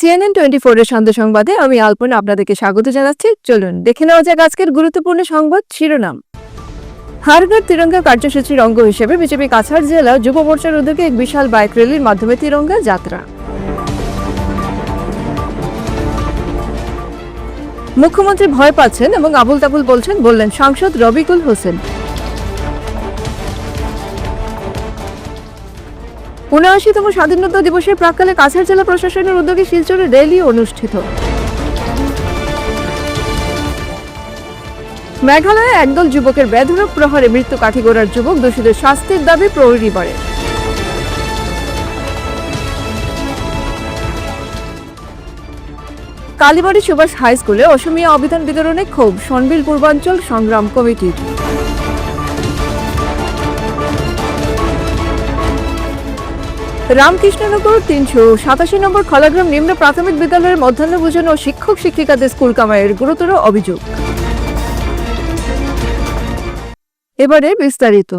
CNN twenty ফোরের সন্ধ্যা সংবাদে আমি আলপনা আপনাদেরকে স্বাগত জানাচ্ছি। চলুন, দেখে নেওয়া যাক আজকের গুরুত্বপূর্ণ সংবাদ শিরোনাম। হারঘাট তিরঙ্গা কার্যসূচির অঙ্গ হিসেবে বিজেপি কাছাড় জেলা যুব মোর্চার উদ্যোগে এক বিশাল বাইক র্যালির মাধ্যমে তিরঙ্গা যাত্রা। মুখ্যমন্ত্রী ভয় পাচ্ছেন এবং আবুল তাবুল বলছেন, বললেন সাংসদ রবিকুল হোসেন। উনআশিতম স্বাধীনতা দিবসের প্রাককালে কাছাড় জেলা প্রশাসনের উদ্যোগে শিলচরে র্যালি অনুষ্ঠিত। মেঘালয়ে একদল যুবকের বেধরক প্রহারে মৃত্যু কাঠিগোড়ার যুবক দোষীদের শাস্তির দাবি পরিবারের কালীবাড়ি সুভাষ হাই স্কুলে অসমীয়া অভিধান বিতরণে ক্ষোভ সনবিল পূর্বাঞ্চল সংগ্রাম কমিটির। রামকৃষ্ণনগর তিনশো সাতাশি নম্বর খলাগ্রাম নিম্ন প্রাথমিক বিদ্যালয়ের মধ্যাহ্নভোজন ও শিক্ষক শিক্ষিকাদের স্কুল কামাইয়ের গুরুতর অভিযোগ। এবারে বিস্তারিত।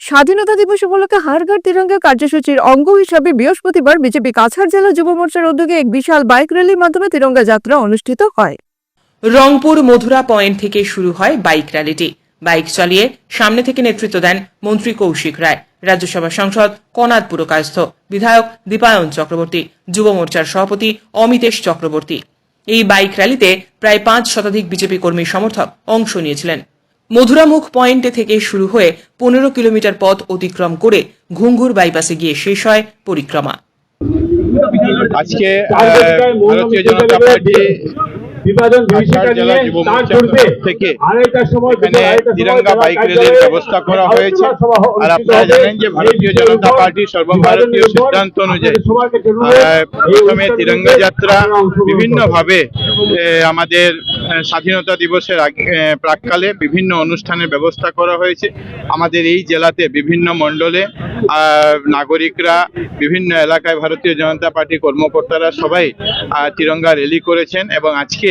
স্বাধীনতা দিবস উপলক্ষে হারঘাট তিরঙ্গা কার্যসূচির অঙ্গ হিসাবে বৃহস্পতিবার বিজেপি কাছাড় জেলা যুব মোর্চার উদ্যোগে এক বিশাল বাইক র্যালির মাধ্যমে তিরঙ্গা যাত্রা অনুষ্ঠিত হয়। রংপুর মধুরা পয়েন্ট থেকে শুরু হয় বাইক র্যালিটি। বাইক চালিয়ে সামনে থেকে নেতৃত্ব দেন মন্ত্রী কৌশিক রায়। রাজ্যসভা সাংসদ কনাদ পুরকায়স্থ, বিধায়ক দীপায়ন চক্রবর্তী, যুব মোর্চার সভাপতি অমিতেশ চক্রবর্তী। এই বাইক র্যালিতে প্রায় পাঁচ শতাধিক বিজেপি কর্মী সমর্থক অংশ নিয়েছিলেন। মধুরামুখ পয়েন্টে থেকে শুরু হয়ে পনেরো কিলোমিটার পথ অতিক্রম করে ঘুঙ্গুর বাইপাসে গিয়ে শেষ হয় পরিক্রমা। আজকে ভারতীয় জনতা পার্টি বিভাজন তিরঙ্গা বাইক র্যালির ব্যবস্থা করা হয়েছে। আর আপনারা জানেন যে ভারতীয় জনতা পার্টির সর্বভারতীয় সিদ্ধান্ত অনুযায়ী প্রথমে তিরঙ্গা যাত্রা বিভিন্নভাবে আমাদের স্বাধীনতা দিবসের প্রাককালে বিভিন্ন অনুষ্ঠানের ব্যবস্থা করা হয়েছে। আমাদের এই জেলাতে বিভিন্ন মণ্ডলে নাগরিকরা বিভিন্ন এলাকায় ভারতীয় জনতা পার্টি কর্মকর্তারা সবাই তিরঙ্গা র্যালি করেছেন এবং আজকে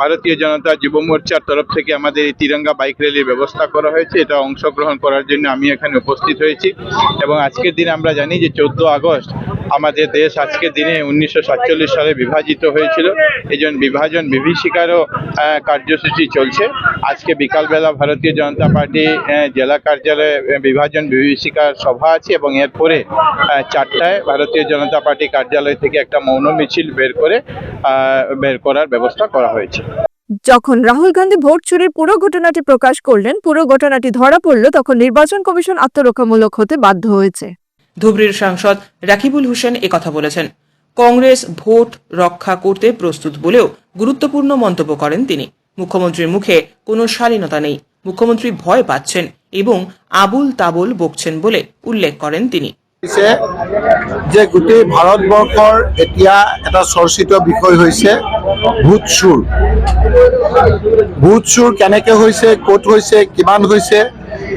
ভারতীয় জনতা যুব মোর্চার তরফ থেকে আমাদের এই তিরঙ্গা বাইক র্যালির ব্যবস্থা করা হয়েছে। এটা অংশগ্রহণ করার জন্য আমি এখানে উপস্থিত হয়েছি এবং আজকের দিন আমরা জানি যে চোদ্দ আগস্ট আমাদের দেশ আজকের দিনে উনিশশো সাতচল্লিশ সালে বিভাজিত হয়েছিল। এই জন্য বিভাজন বিভীষিকারও কার্যসূচি চলছে। আজকে বিকালবেলা ভারতীয় জনতা পার্টি জেলা কার্যালয়ে বিভাজন বিভীষিকার সভা আছে এবং এরপরে চারটায় ভারতীয় জনতা পার্টি কার্যালয় থেকে একটা মৌন মিছিল বের করে বের করার ব্যবস্থা করা হয়েছে। যখন রাহুল গান্ধী ভোট চুরির পুরো ঘটনাটি প্রকাশ করলেন পুরো ঘটনাটি ধরা পড়ল তখন নির্বাচন কমিশন আত্মরক্ষামূলক হতে বাধ্য হয়েছে। ধুবড়ীর সাংসদ রাকিবুল হোসেন একথা বলেছেন। কংগ্রেস ভোট রক্ষা করতে প্রস্তুত বলেও গুরুত্বপূর্ণ মন্তব্য করেন তিনি। মুখ্যমন্ত্রীর মুখে কোনো শালীনতা নেই। মুখ্যমন্ত্রী ভয় পাচ্ছেন এবং আবুল তাবুল বকছেন বলে উল্লেখ করেন তিনি। হৈছে যে গোটেই ভাৰতবৰ্ষৰ এতিয়া এটা চৰ্চিত বিষয় হৈছে ভূত চুৰ। ভূত চুৰ কেনেকে হৈছে ক'ত হৈছে কিমান হৈছে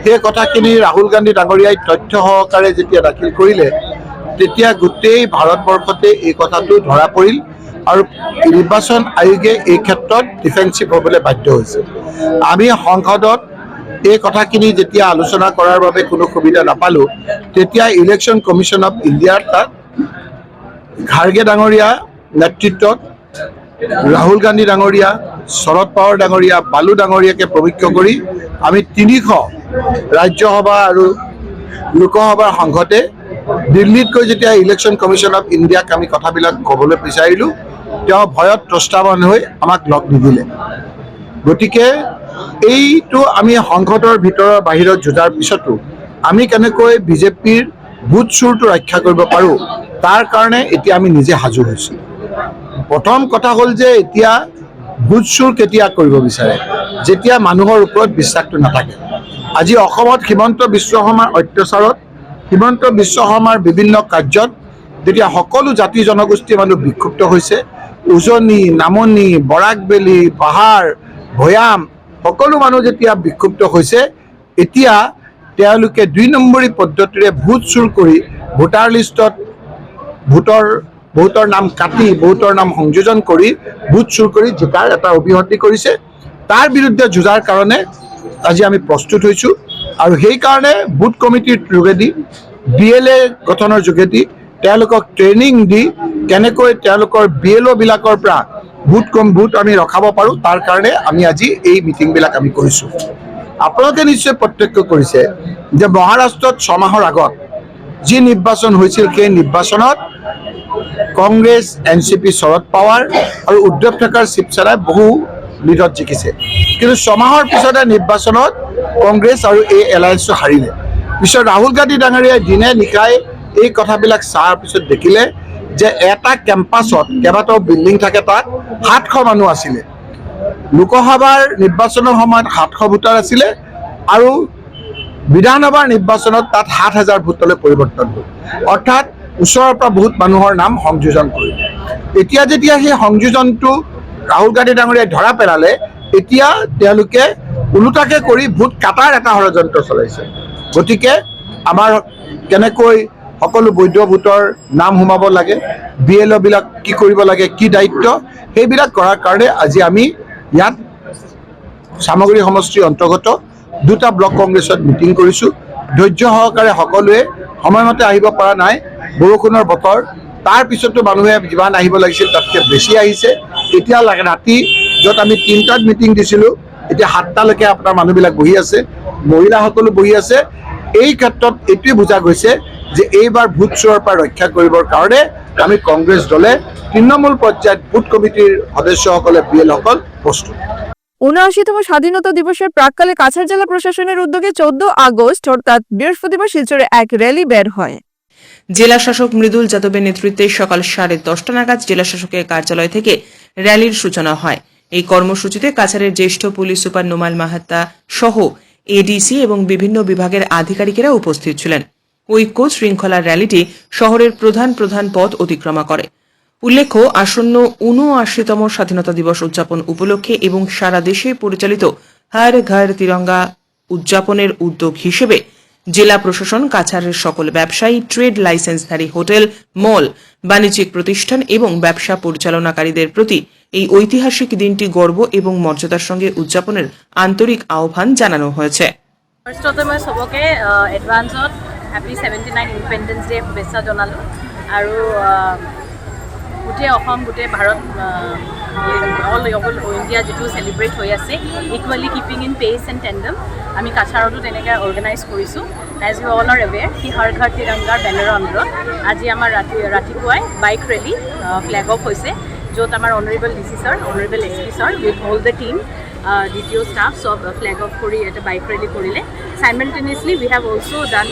সেই কথাখিনি ৰাহুল গান্ধী ডাঙৰীয়াই তথ্য সহকাৰে যেতিয়া দাখিল কৰিলে তেতিয়া গোটেই ভাৰতবৰ্ষতে এই কথাটো ধৰা পৰিল আৰু নিৰ্বাচন আয়োগে এই ক্ষেত্ৰত ডিফেন্সিভ হ'বলৈ বাধ্য হৈছে। আমি সংসদত এই কথাখিনি যেতিয়া আলোচনা কৰাৰ বাবে কোনো সুবিধা নাপালোঁ তেতিয়া ইলেকশ্যন কমিশ্যন অফ ইণ্ডিয়াৰ তাত খাৰ্গে ডাঙৰীয়া নেতৃত্বত ৰাহুল গান্ধী ডাঙৰীয়া শৰদ পাৱাৰ ডাঙৰীয়া বালু ডাঙৰীয়াকে প্ৰমুখ্য কৰি আমি তিনিশ ৰাজ্যসভা আৰু লোকসভাৰ সংঘতে দিল্লীত গৈ যেতিয়া ইলেকশ্যন কমিশ্যন অফ ইণ্ডিয়াক আমি কথাবিলাক ক'বলৈ বিচাৰিলোঁ তেওঁ ভয়ত ত্ৰস্তাৱন হৈ আমাক লগ নিদিলে। গতিকে এইটো আমি সংসদৰ ভিতৰৰ বাহিৰত যুঁজাৰ পিছতো আমি কেনেকৈ বিজেপিৰ বুথ চুৰটো ৰক্ষা কৰিব পাৰোঁ তাৰ কাৰণে এতিয়া আমি নিজে সাজু হৈছোঁ। প্ৰথম কথা হ'ল যে এতিয়া বুথ চুৰ কেতিয়া কৰিব বিচাৰে? যেতিয়া মানুহৰ ওপৰত বিশ্বাসটো নাথাকে। আজি অসমত হিমন্ত বিশ্ব শৰ্মাৰ অত্যাচাৰত হিমন্ত বিশ্ব শৰ্মাৰ বিভিন্ন কাৰ্যত যেতিয়া সকলো জাতি জনগোষ্ঠীৰ মানুহ বিক্ষুব্ধ হৈছে উজনি নামনি বৰাকবেলি পাহাৰ ভৈয়াম সকলো মানুহ যেতিয়া বিক্ষুব্ধ হৈছে এতিয়া তেওঁলোকে দুই নম্বৰী পদ্ধতিৰে ভোট চুৰ কৰি ভোটাৰ লিষ্টত ভোটৰ বহুতৰ নাম কাটি, বহুতৰ নাম সংযোজন কৰি, ভোট চুৰ কৰি জিকাৰ এটা অভিসন্ধি কৰিছে। তাৰ বিৰুদ্ধে যুঁজাৰ কাৰণে আজি আমি প্ৰস্তুত হৈছোঁ আৰু সেইকাৰণে বুথ কমিটিৰ যোগেদি বি এল এ গঠনৰ যোগেদি তেওঁলোকক ট্ৰেইনিং দি কেনেকৈ তেওঁলোকৰ বি এল অ'বিলাকৰ পৰা ভোট কম, ভোট আমি ৰখাব পাৰোঁ, তাৰ কাৰণে আমি আজি এই মিটিংবিলাক আমি কৰিছোঁ। আপোনালোকে নিশ্চয় প্ৰত্যক্ষ কৰিছে যে মহাৰাষ্ট্ৰত ছমাহৰ আগত যি নিৰ্বাচন হৈছিল সেই নিৰ্বাচনত Congress N C P Sharad Pawar আৰু উদ্ধৱ ঠাকাৰ শিৱসেনাই বহু লিডত জিকিছে। কিন্তু ছমাহৰ পিছতে নিৰ্বাচনত কংগ্ৰেছ আৰু এই এলায়েন্সটো হাৰিলে। পিছত ৰাহুল গান্ধী ডাঙৰীয়াই দিনে নিশাই এই কথাবিলাক চোৱাৰ পিছত দেখিলে যে এটা কেম্পাছত কেইবাটাও বিল্ডিং থাকে তাত সাতশ মানুহ আছিলে। লোকসভাৰ নিৰ্বাচনৰ সময়ত সাতশ ভোটাৰ আছিলে আৰু বিধানসভাৰ নিৰ্বাচনত তাত সাত হাজাৰ ভোটলৈ পৰিৱৰ্তন হ'ল। অৰ্থাৎ ওচৰৰ পৰা বহুত মানুহৰ নাম সংযোজন কৰিলে। এতিয়া যেতিয়া সেই সংযোজনটো ৰাহুল গান্ধী ডাঙৰীয়াই ধৰা পেলালে এতিয়া তেওঁলোকে ওলোটাকে কৰি ভোট কাটাৰ এটা ষড়যন্ত্ৰ চলাইছে। গতিকে আমাৰ কেনেকৈ সকলো বৈধ ভোটৰ নাম সোমাব লাগে বি এল অ'বিলাক কি কৰিব লাগে কি দায়িত্ব সেইবিলাক কৰাৰ কাৰণে আজি আমি ইয়াত চামগুৰি সমষ্টিৰ অন্তৰ্গত দুটা ব্লক কংগ্ৰেছত মিটিং কৰিছোঁ। ধৈৰ্য সহকাৰে সকলোৱে সময়মতে আহিব পৰা নাই, বৰষুণৰ বতৰ। তাৰ পিছতো মানুহে যিমান আহিব লাগিছিল তাতকৈ বেছি আহিছে। এতিয়া ৰাতি য'ত আমি তিনিটাত মিটিং দিছিলোঁ, এতিয়া সাতটালৈকে আপোনাৰ মানুহবিলাক বহি আছে, মহিলাসকলো বহি আছে। এই ক্ষেত্ৰত এইটোৱে বুজা গৈছে যে এইবাৰ ভোট চোৰৰ পৰা ৰক্ষা কৰিবৰ কাৰণে আমি কংগ্ৰেছ দলে তৃণমূল পৰ্যায়ত বুথ কমিটিৰ সদস্যসকলে বি এলসকল প্ৰস্তুত। উনআশিতম স্বাধীনতা দিবসের প্রাককালে কাছাড় জেলা প্রশাসনের উদ্যোগে চোদ্দ আগস্ট, অর্থাৎ বৃহস্পতিবার শিলচরে এক র্যালি বের হয়। জেলা শাসক মৃদুল যাদবের নেতৃত্বে সকাল সাড়ে দশটা নাগাদ জেলা শাসকের কার্যালয় থেকে র্যালির সূচনা হয়। এই কর্মসূচিতে কাছাড়ের জ্যেষ্ঠ পুলিশ সুপার নোমাল মাহাত্তা সহ এডিসি এবং বিভিন্ন বিভাগের আধিকারিকেরা উপস্থিত ছিলেন। ঐক্য শৃঙ্খলার র্যালিটি শহরের প্রধান প্রধান পথ অতিক্রমা করে। উল্লেখ্য আসন্ন ঊনআশিতম স্বাধীনতা দিবস উদযাপন উপলক্ষে এবং সারা দেশে পরিচালিত হর ঘর তিরঙ্গা উদযাপনের উদ্যোগ হিসেবে জেলা প্রশাসন কাছাড়ের সকল ব্যবসায়ী ট্রেড লাইসেন্সধারী হোটেল মল বাণিজ্যিক প্রতিষ্ঠান এবং ব্যবসা পরিচালনাকারীদের প্রতি এই ঐতিহাসিক দিনটি গর্ব এবং মর্যাদার সঙ্গে উদযাপনের আন্তরিক আহ্বান জানানো হয়েছে। জনালোঁ। আৰু আহ, গোটেই অসম, গোটেই ভাৰত অল অল ইণ্ডিয়া যিটো চেলিব্ৰেট হৈ আছে equally keeping in pace and tandem আমি কাছাৰতো তেনেকৈ অৰ্গেনাইজ কৰিছোঁ। As you all are aware কি হৰ ঘৰ তিৰংগাৰ বেনাৰৰ আণ্ডাৰত আজি আমাৰ ৰাতি, ৰাতিপুৱাই বাইক ৰেলী ফ্লেগ অফ হৈছে, য'ত আমাৰ honourable D C sir honourable S P sir with all the team D T O' staff চব ফ্লেগ অফ কৰি এটা বাইক ৰেলী কৰিলে। Simultaneously we have also' done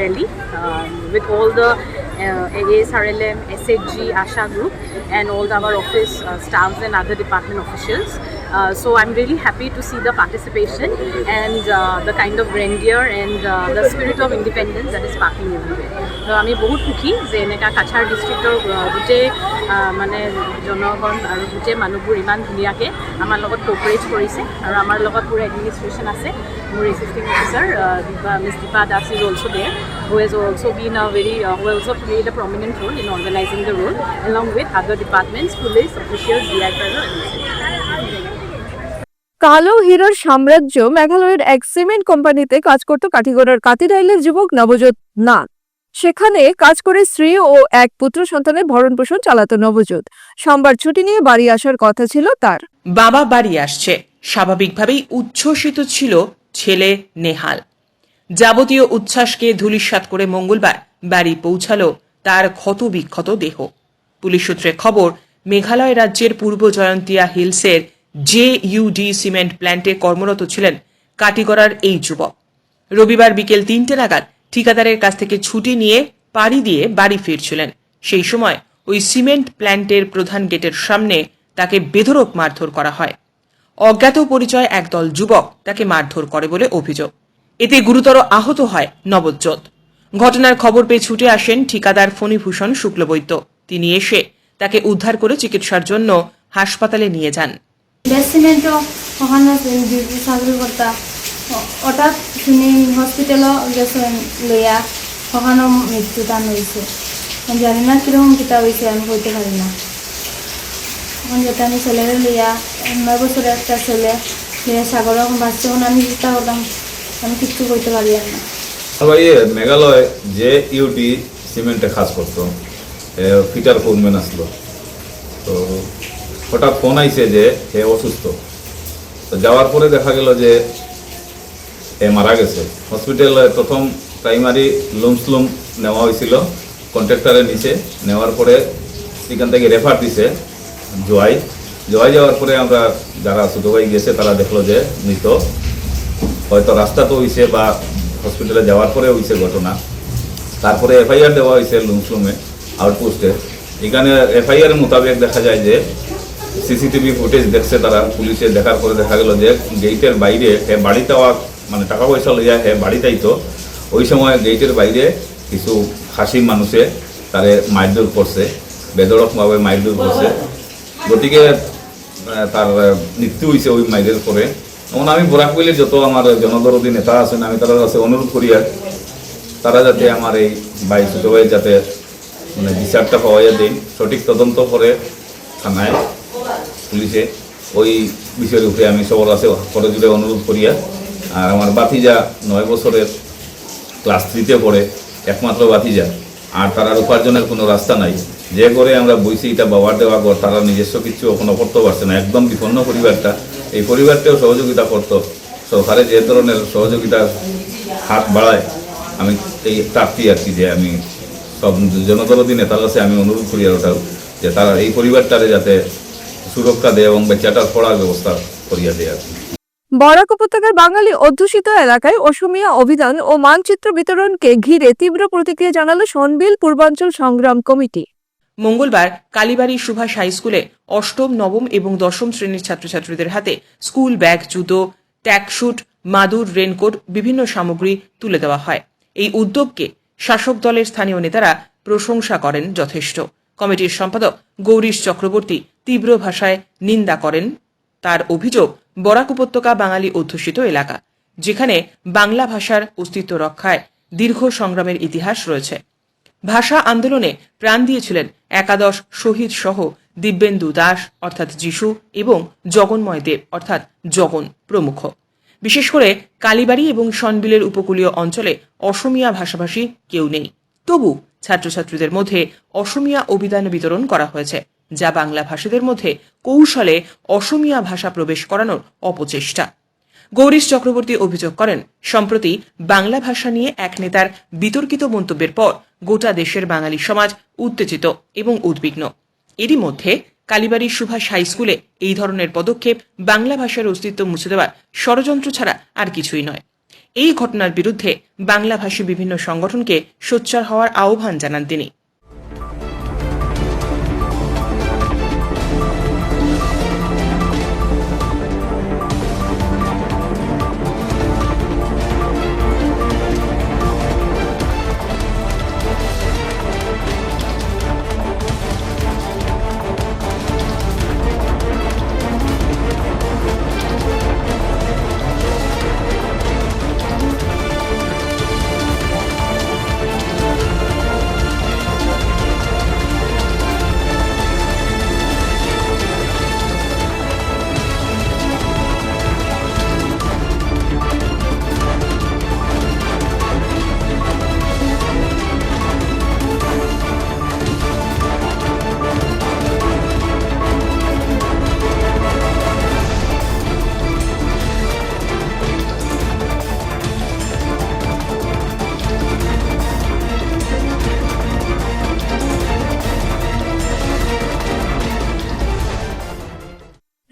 rally with all the A S R L M S H G Asha group and all our office uh, staffs and other department officials. Uh, so I'm really happy to see the participation and uh, the kind of grandeur and uh, the spirit of independence that is sparkling everywhere. তো আমি বহুত সুখী যে এনেকুৱা কাছাৰ ডিষ্ট্ৰিক্টৰ গোটেই আহ, মানে জনগণ আৰু গোটেই মানুহবোৰ ইমান ধুনীয়াকৈ আমাৰ লগত কোঅপাৰেট কৰিছে আৰু আমাৰ লগত পুৰা এডমিনিষ্ট্ৰেশ্যন আছে মোৰ assisting officer miss Dipa Das is also' there who has also been a very, uh, who also played a prominent role in organizing the role, along with other departments, police, officials, and কালো হিরোর সাম্রাজ্য মেঘালয়ের এক cement কোম্পানিতে কাজ করত কাঠিগড়ার কাতিরাইলের যুবক নবজোৎ নাথ। সেখানে কাজ করে স্ত্রী ও এক পুত্র সন্তানের ভরণ পোষণ চালাতো নবজোৎ সোমবার ছুটি নিয়ে বাড়ি আসার কথা ছিল তার। বাবা বাড়ি আসছে। স্বাভাবিকভাবেই উচ্ছ্বসিত ছিল ছেলে নেহাল। যাবতীয় উচ্ছ্বাসকে ধূলিসাৎ করে মঙ্গলবার বাড়ি পৌঁছালো তার ক্ষত বিক্ষত দেহ। পুলিশ সূত্রে খবর, মেঘালয় রাজ্যের পূর্ব জয়ন্তিয়া হিলসের জে ইউডি সিমেন্ট প্ল্যান্টে কর্মরত ছিলেন কাটিগড়ার এই যুবক। রবিবার বিকেল তিনটে নাগাদ ঠিকাদারের কাছ থেকে ছুটি নিয়ে পাড়ি দিয়ে বাড়ি ফিরছিলেন। সেই সময় ওই সিমেন্ট প্ল্যান্টের প্রধান গেটের সামনে তাকে বেধরক মারধর করা হয়। অজ্ঞাত পরিচয় একদল যুবক তাকে মারধর করে বলে অভিযোগ। এতে গুরুতর আহত হয় নবজ্যোৎ। ঘটনার খবর পেয়ে ছুটে আসেন ঠিকাদার ফণীভূষণ শুক্লবৈদ্য। তিনি এসে তাকে উদ্ধার করে চিকিৎসার জন্য হাসপাতালে নিয়ে যান। বেসিমেন্টও ওখানে ডিউটি হঠাৎ শুনি হসপিটালও গেছেন লইয়া ওখানেও মৃত্যু হয়েছে না কীরকম হয়েছে আমি বলতে পারি না। এখন যেটা আমি ছেলেরে একটা ছেলে আমি আমি কিচ্ছু করতে পারলাম না। আবার ইয়ে মেঘালয় যে ইউটি সিমেন্টে কাজ করতো। ফিটার ফোনম্যান আসলো। তো হঠাৎ ফোন আইছে যে হে অসুস্থ। তো যাওয়ার পরে দেখা গেল যে এ মারা গেছে। হসপিটালে প্রথম প্রাইমারি লুমসলুম নেওয়া হয়েছিল, কন্ট্রাক্টরের নিচে। নেওয়ার পরে সেখান থেকে রেফার দিছে জোয়াই। জোয়াই যাওয়ার পরে আমরা যারা ছোটো ভাই গেছে, তারা দেখল যে মৃত। হয়তো রাস্তা তো হয়েছে বা হসপিটালে যাওয়ার পরে হয়েছে ঘটনা। তারপরে এফআইআর দেওয়া হয়েছে লুমসুমে, আউটপোস্টে। এখানে এফআইআর মোতাবেক দেখা যায় যে সিসিটিভি ফুটেজ দেখছে তারা, পুলিশে দেখার পরে দেখা গেল যে গেটের বাইরে হে বাড়িতে মানে টাকা পয়সা লইয়া হে বাড়িতেই তো ওই সময় গেটের বাইরে কিছু খাসি মানুষে তারে মারধর করছে, বেদরকভাবে মারধর করছে। গতিকে তার মৃত্যু হয়েছে ওই মাইরের পরে। এমন আমি বরাক কইলে যত আমার জনদরদী নেতা আছেন, আমি তাদের কাছে অনুরোধ করি আর তারা যাতে আমার এই ভাই, ছোটো ভাই যাতে মানে বিচারটা পাওয়া দিন, সঠিক তদন্ত করে থানায়, পুলিশে ওই বিষয়ের উপরে আমি সবার কাছে করে জুড়ে অনুরোধ করি আর। আমার বাতিজা নয় বছরের ক্লাস থ্রিতে পড়ে, একমাত্র বাতিজা। আর তার উপার্জনের কোনো রাস্তা নাই। যে করে আমরা বইছি, এটা বাবার দেওয়া ঘর, তারা নিজস্ব কিছু এখনও করতে পারছে না। একদম বিপন্ন পরিবারটা। এই পরিবারটাও সহযোগিতা করতো। সরকারের যে ধরনের সহযোগিতার হাত বাড়ায়, আমি এই প্রার্থী আর কি যে আমি সব জনদরদী নেতার কাছে আমি অনুরোধ করি আর ওটাও, যে তারা এই পরিবারটারে যাতে সুরক্ষা দেয় এবং বেচাটার পড়ার ব্যবস্থা করিয়া দেয় আর বরাক উপত্যকার বাঙালি অধ্যুষিত এলাকায় অসমিয়া অভিধান ও মানচিত্র বিতরণকে ঘিরে তীব্র প্রতিক্রিয়া জানালো সনবিল পূর্বাঞ্চল সংগ্রাম কমিটি। মঙ্গলবার কালীবাড়ি সুভাষ হাই স্কুলে অষ্টম, নবম এবং দশম শ্রেণির ছাত্রছাত্রীদের হাতে স্কুল ব্যাগ, জুতো ট্যাকশুট মাদুর, রেনকোট, বিভিন্ন সামগ্রী তুলে দেওয়া হয়। এই উদ্যোগকে শাসক দলের স্থানীয় নেতারা প্রশংসা করেন যথেষ্ট। কমিটির সম্পাদক গৌরীশ চক্রবর্তী তীব্র ভাষায় নিন্দা করেন। তার অভিযোগ, বরাক উপত্যকা বাঙালি অধ্যুষিত এলাকা, যেখানে বাংলা ভাষার অস্তিত্ব রক্ষায় দীর্ঘ সংগ্রামের ইতিহাস রয়েছে। ভাষা আন্দোলনে প্রাণ দিয়েছিলেন একাদশ শহীদ সহ দিব্যেন্দু দাস, অর্থাৎ যিশু, এবং জগন্ময় দেব, অর্থাৎ জগন প্রমুখ। বিশেষ করে কালীবাড়ি এবং সনবিলের উপকূলীয় অঞ্চলে অসমিয়া ভাষাভাষী কেউ নেই। তবু ছাত্রছাত্রীদের মধ্যে অসমিয়া অভিধান বিতরণ করা হয়েছে, যা বাংলা ভাষীদের মধ্যে কৌশলে অসমিয়া ভাষা প্রবেশ করানোর অপচেষ্টা। গৌরীশ চক্রবর্তী অভিযোগ করেন, সম্প্রতি বাংলা ভাষা নিয়ে এক নেতার বিতর্কিত মন্তব্যের পর গোটা দেশের বাঙালি সমাজ উত্তেজিত এবং উদ্বিগ্ন। এরই মধ্যে কালীবাড়ির সুভাষ হাই স্কুলে এই ধরনের পদক্ষেপ বাংলা ভাষার অস্তিত্ব মুছে দেওয়ার ষড়যন্ত্র ছাড়া আর কিছুই নয়। এই ঘটনার বিরুদ্ধে বাংলাভাষী বিভিন্ন সংগঠনকে সোচ্চার হওয়ার আহ্বান জানান তিনি।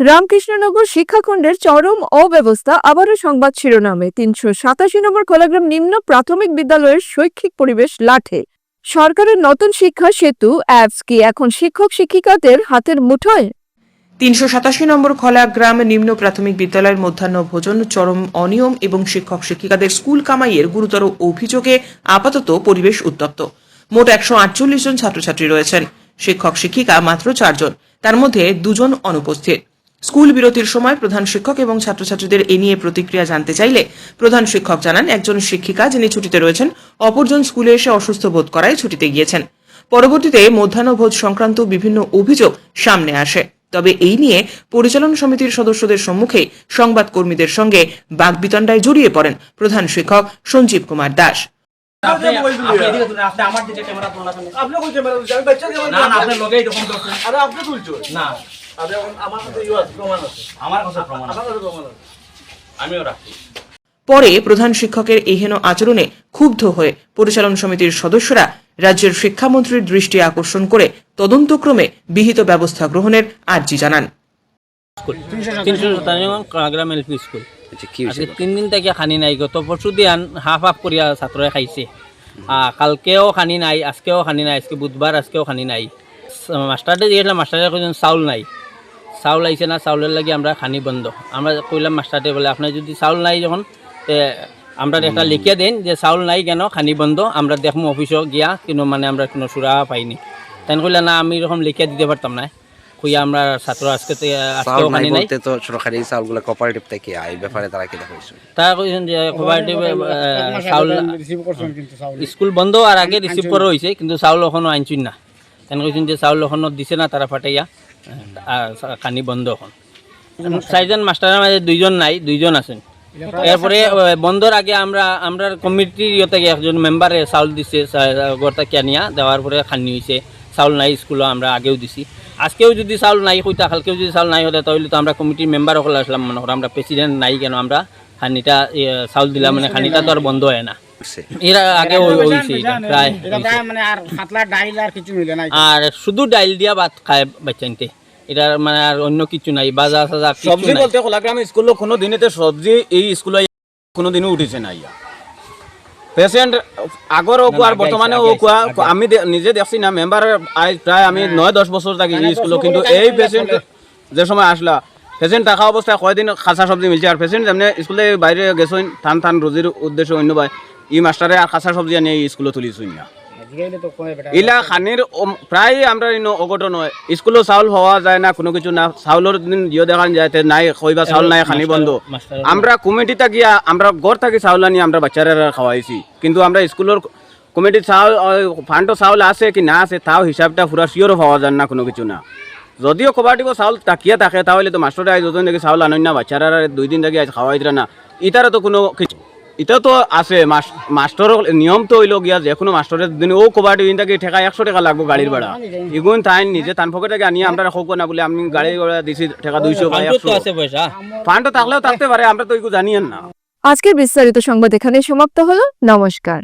রামকৃষ্ণনগর শিক্ষাখণ্ডের চরম অব্যবস্থা আবারও সংবাদ শিরোনামে। তিনশো সাতাশি নম্বর খোলাগ্রাম নিম্ন প্রাথমিক বিদ্যালয়ের শৈক্ষিক পরিবেশ লাঠে। সরকারের নতুন শিক্ষা সেতু, অ্যাপস কি এখন শিক্ষক শিক্ষিকাদের হাতের মুঠোয়? তিনশো সাতাশি নম্বর খলা গ্রাম নিম্ন প্রাথমিক বিদ্যালয়ের মধ্যাহ্ন ভোজন, চরম অনিয়ম এবং শিক্ষক শিক্ষিকাদের স্কুল কামাইয়ের গুরুতর অভিযোগে আপাতত পরিবেশ উত্তপ্ত। মোট একশো আটচল্লিশ জন ছাত্রছাত্রী রয়েছেন। শিক্ষক শিক্ষিকা মাত্র চারজন। তার মধ্যে দুজন অনুপস্থিত। স্কুল বিরতির সময় প্রধান শিক্ষক এবং ছাত্রছাত্রীদের এ নিয়ে প্রতিক্রিয়া জানতে চাইলে প্রধান শিক্ষক জানান একজন শিক্ষিকা যিনি ছুটিতে রয়েছেন অপরজন স্কুলে এসে অসুস্থ বোধ করায় ছুটিতে গিয়েছেন। পরবর্তীতে মধ্যাহ্নভোজ সংক্রান্ত বিভিন্ন অভিযোগ সামনে আসে। তবে এই নিয়ে পরিচালন সমিতির সদস্যদের সম্মুখে সংবাদকর্মীদের সঙ্গে বাগবিতণ্ডায় জড়িয়ে পড়েন প্রধান শিক্ষক সঞ্জীব কুমার দাস। আপনি পরে প্রধান শিক্ষকের এহেন আচরণে ক্ষুব্ধ হয়ে পরিচালন সমিতির সদস্যরা রাজ্যের শিক্ষামন্ত্রীর দৃষ্টি আকর্ষণ করে তদন্তক্রমে বিহিত ব্যবস্থা গ্রহণের আর্জি জানান। তিন দিন থেকে খানি নাই গত পরশু দিয়ান হাফ হাফ করিয়া ছাত্ররা খাইছে। আহ, কালকেও খানি নাই আজকেও খানি নাই আজকে বুধবার আজকেও খানি নাই। মাস্টারটা দিয়েছিলাম মাস্টারে চাউল নাই। চাউল আইছে না চাউলের লাগি আমরা খানি বন্ধ। আমরা কইলাম মাস্টারটে বলে আপনার যদি চাউল নাই যখন আমরা একটা লিখিয়ে দেন যে চাউল নাই কেন খানি বন্ধ আমরা দেখব অফিসও গিয়া কিন্তু মানে আমরা কোনো সুরা পাইনি। তেন কইলা না আমি এরকম লিখিয়ে দিতে পারতাম না কইয়া আমরা ছাত্র আজকে আজকেও চাউল খানি নাই তো সরকারি চাউলগুলো কোঅপারেটিভ থেকে আয় ব্যাপারে তারা কি দেখাইছে? তারা কইছেন যে কোঅপারেটিভ চাউল স্কুল বন্ধ আর আগে রিসিভ করা হয়েছে কিন্তু চাউল এখনও আনছুন না। তেন কইছেন যে চাউল এখনও দিছে না তারা ফাটাইয়া। কানি বন্ধ এখন। চারজন মাস্টারের মাঝে দুইজন নাই, দুইজন আছেন। এরপরে বন্ধর আগে আমরা আমরা কমিটির ইয়ে থেকে একজন মেম্বারে চাউল দিছে গড়টা কিয়ানিয়া, দেওয়ার পরে খানি হয়েছে চাউল নাই স্কুলে আমরা আগেও দিছি। আজকেও যদি চাউল নাই, কইতা, কালকেও যদি চাউল নাই হতে তাহলে তো আমরা কমিটির মেম্বার সকল আসলাম মনে করো, আমরা প্রেসিডেন্ট নাই কেন, আমরা খানিটা চাউল দিলাম মানে খানিটা তো আর বন্ধ হয় না। এর আগে এটা প্রায় মানে আর পাতলা ডাইল আর কিছু মিলে নাই। আর শুধু ডাইল দিয়া ভাত খায় বাচ্চাইতে এটা মানে আর অন্য কিছু নাই বাজা সাজা সবজি বলতে কোলাগ্রাম স্কুলে কোনো দিনেতে সবজি এই স্কুলে কোনো দিনও উঠিছে না ইয়া পেশেন্ট আগর ও কুয়ার বর্তমানে ও কুয়া আমি নিজে দেখছি না মেম্বার আজ প্রায় আমি নয় দশ বছর থাকি এই স্কুলে কিন্তু এই পেশেন্ট যে সময় আসলা পেশেন্ট থাকা অবস্থায় কয়দিন খাসা সবজি মিলছে। আর পেশেন্ট যেমনি স্কুলে বাইরে গেছেন থান থান রোজির উদ্দেশ্যে অন্য ভাই ই মাস্টারে আর খাসা সবজি এই স্কুলে তুলিছুন না। ইলা খানির প্রায় আমরা ইনো অঘটন হয় স্কুলে চাউল পাওয়া যায় না কোনো কিছু না। চাউলের দিন জিও দেখান যায় নাই কইবা চাউল নাই খানি বন্ধ। আমরা কমিটিতে গিয়া আমরা ঘর থাকি চাউল আনি আমরা বাচ্চারা খাওয়াইছি কিন্তু আমরা স্কুলের কমিটির চাউল ফান্ড চাউল আছে কি না আছে তাও হিসাবটা পুরা শিওরও পাওয়া যায় না কোনো কিছু না। যদিও কবার দিব চাউল তাকিয়ে থাকে তাহলে তো মাস্টারে আজ যতদিন দেখি চাউল আনই না বাচ্চারা দুই দিন থেকে আজ খাওয়াই না। ইতারা তো কোনো কিছু এটা তো আছে মাস্টর নিয়ম তো হইল গিয়া যে কোনো মাস্টরের দিন ও কবার দিন থেকে ঠেকা একশো টাকা লাগবো গাড়ির ভাড়া। ইগুন তাই নিজে তান পকেটে আনিয়ে আমরা রাখব না বলে আমি গাড়ি ভাড়া দিছি ঠেকা দুইশো বা একশো। ফান্ড থাকলেও থাকতে পারে আমরা তো এগুলো জানিয়েন না। আজকের বিস্তারিত সংবাদ এখানে সমাপ্ত হলো নমস্কার।